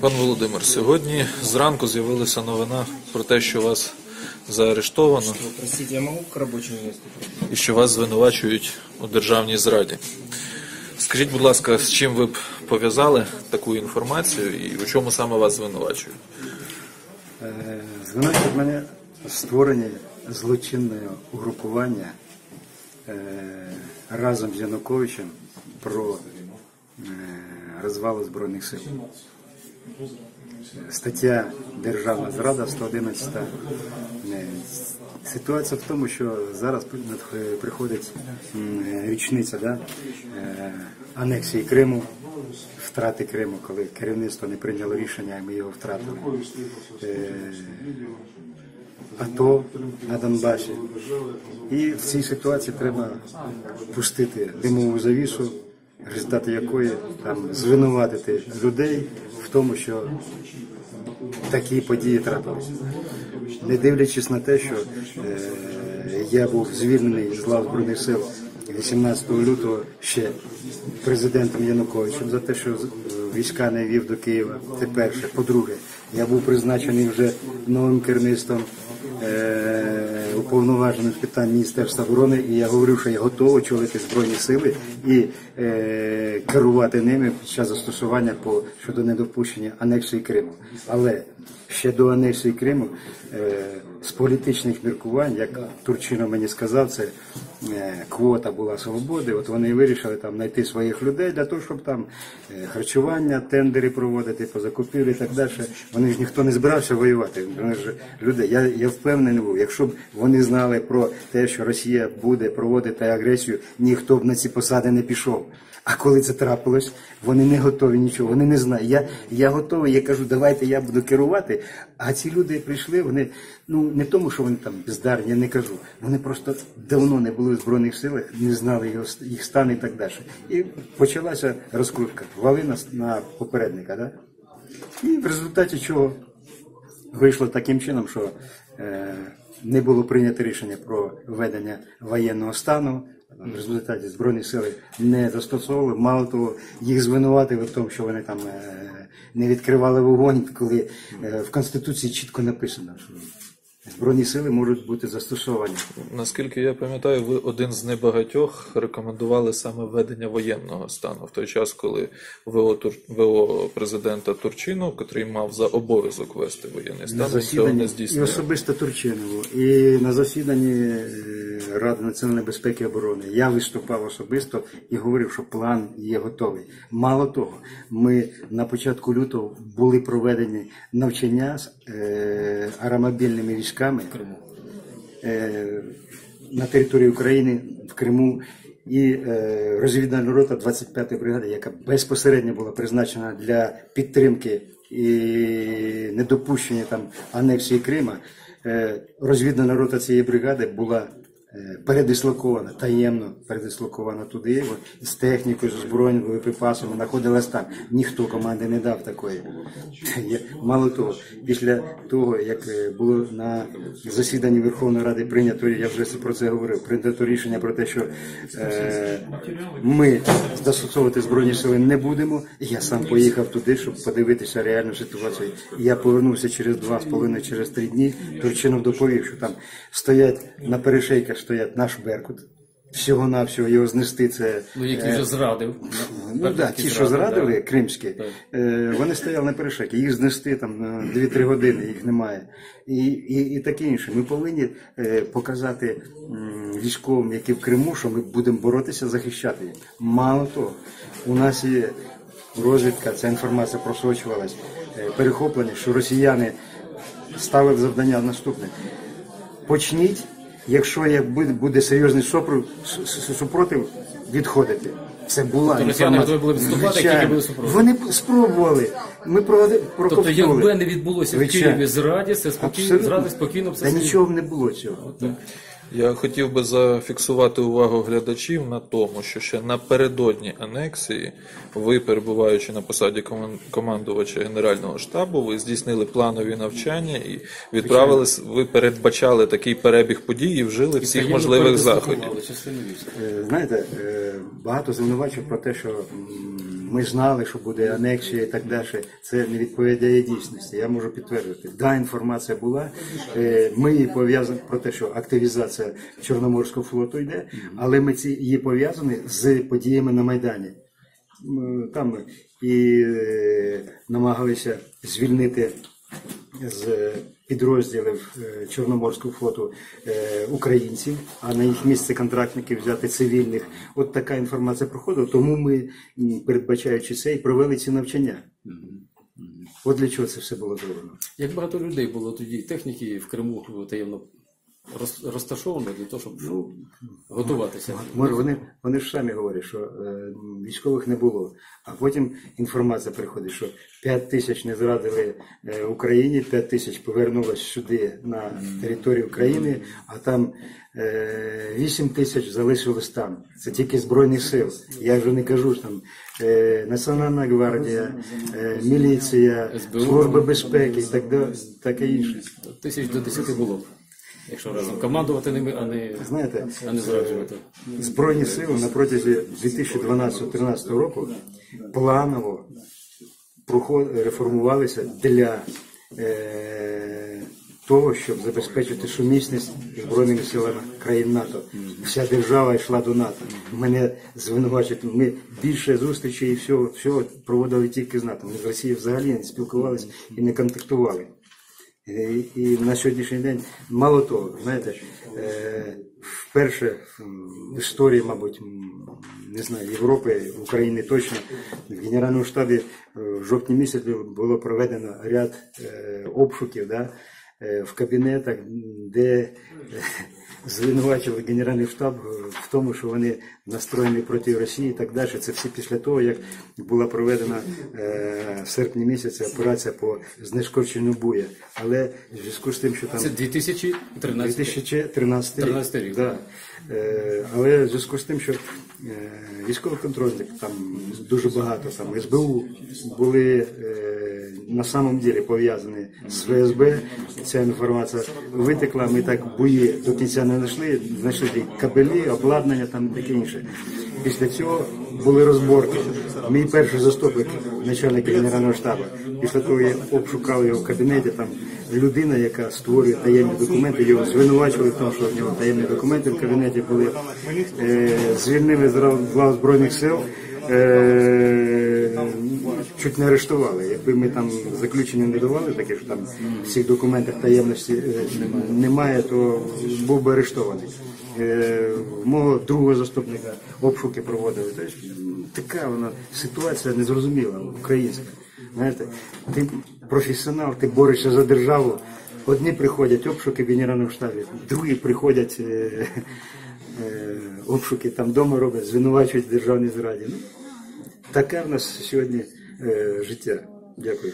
Пан Володимир, сьогодні зранку з'явилася новина про те, що вас заарештовано Простите, я к і що вас звинувачують у державній зраді. Скажіть, будь ласка, з чим ви б пов'язали таку інформацію і у чому саме вас звинувачують? Е, Звинувачують мене в створенні злочинного угрупування е, разом з Януковичем про е, розвал Збройних сил. Е, Стаття Державна зрада 111. Е, Ситуація в тому, що зараз приходить річниця да, анексії Криму, втрати Криму, коли керівництво не прийняло рішення, і ми його втратили. АТО на Донбасі. І в цій ситуації треба пустити димову завісу, результати якої там звинуватити людей в тому, що такі події трапилися. Не дивлячись на те, що е, я був звільнений з лав Збройних сил 18 лютого ще президентом Януковичем за те, що війська не вів до Києва. Це перше. По-друге, я був призначений вже новим керівництвом е, уповноваженим з питань Міністерства оборони, і я говорив, що я готовий очолити збройні сили і е, керувати ними під час застосування по щодо недопущення анексії Криму. Але ще до анексії Криму е, з політичних міркувань, як Турчино мені сказав, це квота була свободи. От вони вирішили там знайти своїх людей для того, щоб там е, харчування, тендери проводити по і так далі. Вони ж ніхто не збирався воювати. Вони ж люди. Я, я впевнений був, якщо б вони знали про те, що Росія буде проводити агресію, ніхто б на ці посади не пішов. А коли це трапилось, вони не готові нічого, вони не знають. Я, я готовий, я кажу, давайте я буду керувати. А ці люди прийшли, вони ну не тому, що вони там бездарні, я не кажу. Вони просто давно не були в збройних силах, не знали його їх стан і так далі. І почалася розкрутка. Вали на попередника, да? І в результаті чого вийшло таким чином, що е, не було прийнято рішення про введення воєнного стану. В результаті Збройні сили не застосовували. Мало того, їх звинуватили в тому, що вони там е, не відкривали вогонь, коли е, в Конституції чітко написано, що Збройні сили можуть бути застосовані. Наскільки я пам'ятаю, ви один з небагатьох рекомендували саме введення воєнного стану в той час, коли ВО, Тур... ВО президента Турчину, котрий мав за обов'язок вести воєнний на стан, цього засіданні не і особисто Турчинову, і на засіданні е, Ради національної безпеки і оборони я виступав особисто і говорив, що план є готовий. Мало того, ми на початку лютого були проведені навчання з е, аеромобільними військами е, на території України в Криму. І е, розвідувальна рота 25-ї бригади, яка безпосередньо була призначена для підтримки і недопущення там анексії Крима, розвідувальна рота цієї бригади була передислокована, таємно передислокована туди, от, з технікою, з озброєнням, боєприпасами, знаходилась там. Ніхто команди не дав такої. Мало того, після того, як е, було на засіданні Верховної Ради прийнято, я вже про це говорив, прийнято рішення про те, що е, ми застосовувати збройні сили не будемо. Я сам поїхав туди, щоб подивитися реальну ситуацію. Я повернувся через два з половиною, через три дні. Турчинов доповів, що там стоять на перешейках стоять наш Беркут. Всього навсього його знести це. Ну, який вже зрадив. Ну так, ті, що зрадили, кримські, е, вони стояли на перешекі, їх знести там на 2-3 години, їх немає. І, і, і таке інше. Ми повинні е, показати військовим, які в Криму, що ми будемо боротися, захищати їх. Мало того, у нас є розвідка, ця інформація просочувалась, е, перехоплення, що росіяни ставили завдання наступне. Почніть, якщо як буде, буде серйозний супротив, супротив, відходити. Це була Тобто інформація. були виступати, тільки були супротив. Вони спробували. Ми проводи- Тобто, якби не відбулося в Києві зраді, це спокійно, зради спокійно все Та нічого б не було цього. Я хотів би зафіксувати увагу глядачів на тому, що ще напередодні анексії, ви, перебуваючи на посаді коман- командувача Генерального штабу, ви здійснили планові навчання і відправились, ви передбачали такий перебіг подій і вжили всіх Таємно можливих заходів. Е, Знаєте, е, багато звинувачень про те, що ми знали, що буде анексія і так далі. Це не відповідає дійсності. Я можу підтвердити. Да, інформація була. Е, Ми її пов'язані про те, що активізація Чорноморського флоту йде, але ми ці її пов'язані з подіями на Майдані. Там і е, намагалися звільнити з підрозділів е, Чорноморського флоту е, українців, а на їх місце контрактників взяти цивільних. От така інформація проходила. Тому ми, передбачаючи це, і провели ці навчання. От для чого це все було зроблено. Як багато людей було тоді, техніки в Криму таємно роз- розташовано для того, щоб Ну, готуватися. Може, вони, вони ж самі говорять, що е, військових не було. А потім інформація приходить, що 5 тисяч не зрадили е, Україні, 5 тисяч повернулось сюди на територію України, а там е, 8 тисяч залишилось там. Це тільки Збройних сил. Я вже не кажу що там е, Національна гвардія, е, міліція, служба безпеки і так далі, таке інше. Тисяч до десяти було б. Якщо разом командувати ними, а не, Знаєте, а не зраджувати. Збройні сили на протязі 2012-2013 року планово реформувалися для е, того, щоб забезпечити сумісність збройними силами країн НАТО. Вся держава йшла до НАТО. Мене звинувачують. Ми більше зустрічей і всього, всього проводили тільки з НАТО. Ми з Росією взагалі не спілкувалися і не контактували. І, і на сьогоднішній день мало того, знаєте, е, вперше в історії, мабуть, не знаю, Європи, України точно, в Генеральному штабі е, в жовтні місяці було проведено ряд е, обшуків да, е, в кабінетах, де е, звинувачили Генеральний штаб е, в тому, що вони настроєні проти Росії і так далі. Це все після того, як була проведена е, в серпні місяці операція по знешкодженню буя. Але в зв'язку з тим, що там Це 2013 2013 рік. 13 рік. Да. Е, але в зв'язку з тим, що військовий контрольник там дуже багато, там СБУ були на самом деле пов'язані з ФСБ. Ця інформація витекла. Ми так бої до кінця не знайшли, знайшли кабелі, обладнання там таке інше. Після цього були розборки. Мій перший заступник, начальник генерального штабу, після того як обшукав його в кабінеті, там людина, яка створює таємні документи, його звинувачували в тому, що в нього таємні документи в кабінеті були. Е, звільнили з Збройних сил. Чуть не арештували. Якби ми там заключення не давали, таке що там в цих документах таємності е, немає, то був би арештований. Е, мого другого заступника обшуки проводили. Тобто, така вона ситуація незрозуміла, українська. Знаєте, ти професіонал, ти борешся за державу. Одні приходять обшуки в генеральному штабі, другі приходять е, е, обшуки там вдома роблять, звинувачують в державній зраді. Ну, таке в нас сьогодні життя. Дякую.